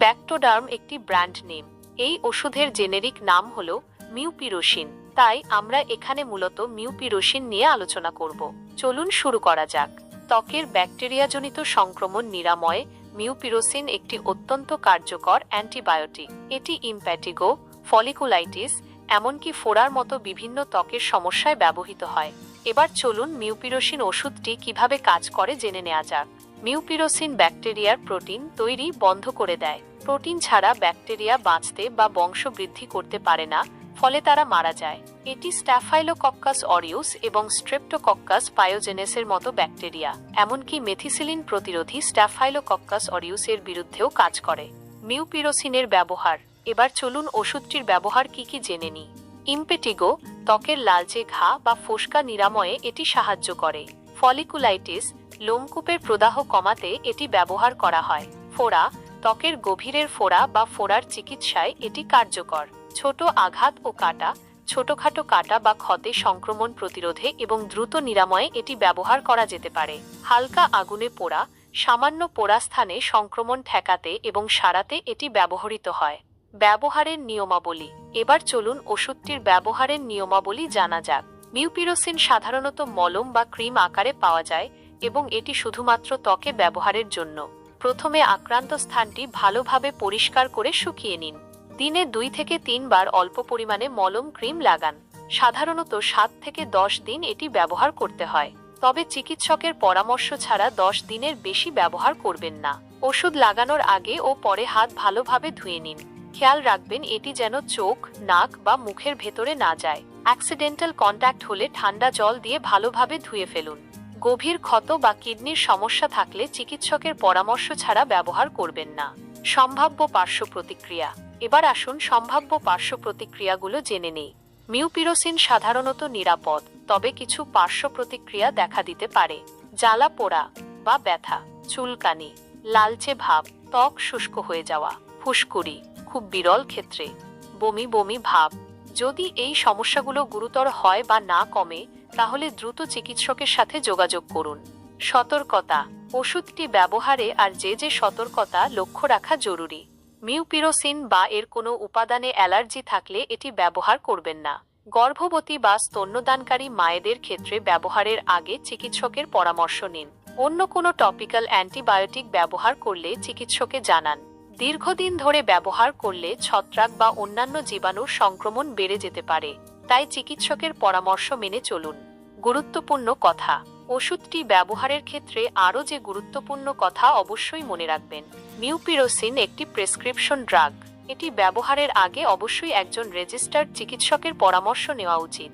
ব্যাকটোডার্ম একটি brand name এই ওষুধের জেনেরিক নাম হল মিউপিরোসিন তাই আমরা এখানে মূলত মিউপিরোসিন নিয়ে আলোচনা করব। চলুন শুরু করা যাক। ত্বকের ব্যাকটেরিয়াজনিত সংক্রমণ নিরাময়ে মিউপিরোসিন একটি অত্যন্ত কার্যকর অ্যান্টিবায়োটিক। এটি ইম্প্যাটিগো ফলিকুলাইটিস এমনকি ফোড়ার মতো বিভিন্ন ত্বকের সমস্যায় ব্যবহৃত হয়। এবার চলুন মিউপিরোসিন ওষুধটি কীভাবে কাজ করে জেনে নেওয়া যাক। মিউপিরোসিন ব্যাকটেরিয়ার প্রোটিন তৈরি বন্ধ করে দেয়। প্রোটিন ছাড়া ব্যাকটেরিয়া বাঁচতে বা বংশবৃদ্ধি করতে পারে না, ফলে তারা মারা যায়। এটি স্ট্যাফাইলোকক্কাস অরিউস এবং স্ট্রেপ্টোকক্কাস পায়োজেনেসের মতো ব্যাকটেরিয়া, এমনকি মেথিসিলিন প্রতিরোধী স্ট্যাফাইলোকক্কাস অরিউসের বিরুদ্ধেও কাজ করে। মিউপিরোসিনের ব্যবহার, এবার চলুন ওষুধটির ব্যবহার কি কি জেনে নিই। ইম্পেটিগো, ত্বকের লালচে ঘা বা ফোসকা নিরাময়ে এটি সাহায্য করে। ফলিকুলাইটিস লোমকূপের প্রদাহ কমাতে এটি ব্যবহার করা হয়। ফোড়া, ত্বকের গভীরের ফোড়া বা ফোড়ার চিকিৎসায় এটি কার্যকর। ছোট আঘাত ও কাটা, ছোটখাটো কাটা বা ক্ষতে সংক্রমণ প্রতিরোধে এবং দ্রুত নিরাময়ে এটি ব্যবহার করা যেতে পারে। হালকা আগুনে পোড়া, সামান্য পোড়া স্থানে সংক্রমণ ঠেকাতে এবং সারাতে এটি ব্যবহৃত হয়। ব্যবহারের নিয়মাবলী। এবার চলুন ওষুধটির ব্যবহারের নিয়মাবলী জানা যাক। মিউপিরোসিন সাধারণত মলম বা ক্রিম আকারে পাওয়া যায় এবং এটি শুধুমাত্র ত্বকে ব্যবহারের জন্য। প্রথমে আক্রান্ত স্থানটি ভালোভাবে পরিষ্কার করে শুকিয়ে নিন। দিনে দুই থেকে তিনবার অল্প পরিমাণে মলম ক্রিম লাগান। সাধারণত সাত থেকে দশ দিন এটি ব্যবহার করতে হয়। তবে চিকিৎসকের পরামর্শ ছাড়া দশ দিনের বেশি ব্যবহার করবেন না। ওষুধ লাগানোর আগে ও পরে হাত ভালোভাবে ধুয়ে নিন। খেয়াল রাখবেন এটি যেন চোখ, নাক বা মুখের ভেতরে না যায়। অ্যাক্সিডেন্টাল কন্ট্যাক্ট হলে ঠান্ডা জল দিয়ে ভালোভাবে ধুয়ে ফেলুন। গভীর ক্ষত বা কিডনির সমস্যা থাকলে চিকিৎসকের পরামর্শ ছাড়া ব্যবহার করবেন না। সম্ভাব্য পার্শ্ব প্রতিক্রিয়া। এবার আসুন সম্ভাব্য পার্শ্ব প্রতিক্রিয়াগুলো জেনে নেই। মিউপিরোসিন সাধারণত নিরাপদ, তবে কিছু পার্শ্ব প্রতিক্রিয়া দেখা দিতে পারে। জ্বালা পোড়া বা ব্যথা, চুলকানি, লালচে ভাব, ত্বক শুষ্ক হয়ে যাওয়া, ফুসকুড়ি, খুব বিরল ক্ষেত্রে, বমি বমি ভাব যদি এই সমস্যাগুলো গুরুতর হয় বা না কমে, তাহলে দ্রুত চিকিৎসকের সাথে যোগাযোগ করুন। সতর্কতা, ওষুধটি ব্যবহারে আর যে যে সতর্কতা লক্ষ্য রাখা জরুরি। মিউপিরোসিন বা এর কোনো উপাদানে অ্যালার্জি থাকলে এটি ব্যবহার করবেন না। গর্ভবতী বা স্তন্যদানকারী মায়েদের ক্ষেত্রে ব্যবহারের আগে চিকিৎসকের পরামর্শ নিন। অন্য কোনো টপিক্যাল অ্যান্টিবায়োটিক ব্যবহার করলে চিকিৎসকে জানান। দীর্ঘদিন ধরে ব্যবহার করলে ছত্রাক বা অন্যান্য জীবাণুর সংক্রমণ বেড়ে যেতে পারে, তাই চিকিৎসকের পরামর্শ মেনে চলুন। গুরুত্বপূর্ণ কথা, ওষুধটি ব্যবহারের ক্ষেত্রে আরও যে গুরুত্বপূর্ণ কথা অবশ্যই মনে রাখবেন। মিউপিরোসিন একটি প্রেসক্রিপশন ড্রাগ। এটি ব্যবহারের আগে অবশ্যই একজন রেজিস্টার্ড চিকিৎসকের পরামর্শ নেওয়া উচিত।